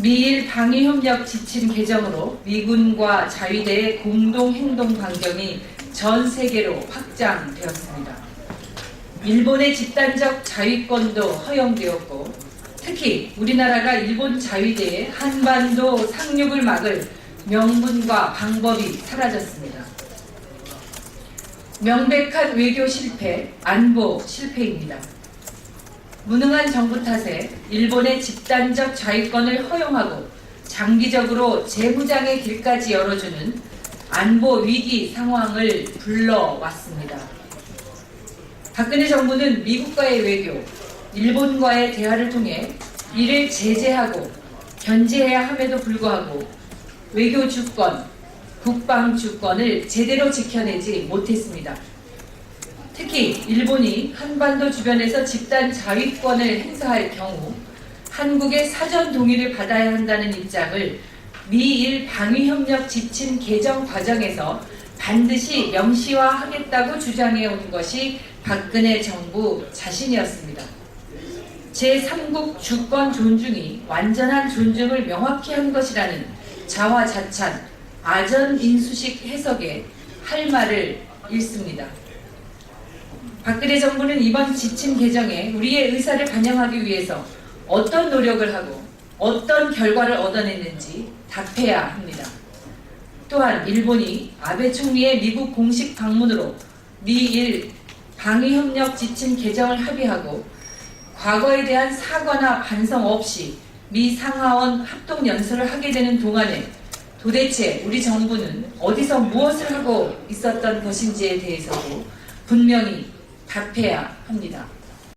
미일 방위 협력 지침 개정으로 미군과 자위대의 공동 행동 반경이 전 세계로 확장되었습니다. 일본의 집단적 자위권도 허용되었고 특히 우리나라가 일본 자위대의 한반도 상륙을 막을 명분과 방법이 사라졌습니다. 명백한 외교 실패, 안보 실패입니다. 무능한 정부 탓에 일본의 집단적 자위권을 허용하고 장기적으로 재무장의 길까지 열어주는 안보 위기 상황을 불러왔습니다. 박근혜 정부는 미국과의 외교, 일본과의 대화를 통해 이를 제재하고 견제해야 함에도 불구하고 외교 주권, 국방 주권을 제대로 지켜내지 못했습니다. 특히 일본이 한반도 주변에서 집단 자위권을 행사할 경우 한국의 사전 동의를 받아야 한다는 입장을 미일 방위협력 지침 개정 과정에서 반드시 명시화하겠다고 주장해 온 것이 박근혜 정부 자신이었습니다. 제3국 주권 존중이 완전한 존중을 명확히 한 것이라는 자화자찬, 아전인수식 해석에 할 말을 잃습니다. 박근혜 정부는 이번 지침 개정에 우리의 의사를 반영하기 위해서 어떤 노력을 하고 어떤 결과를 얻어냈는지 답해야 합니다. 또한 일본이 아베 총리의 미국 공식 방문으로 미일 방위협력 지침 개정을 합의하고 과거에 대한 사과나 반성 없이 미 상하원 합동 연설을 하게 되는 동안에 도대체 우리 정부는 어디서 무엇을 하고 있었던 것인지에 대해서도 분명히 답해야 합니다.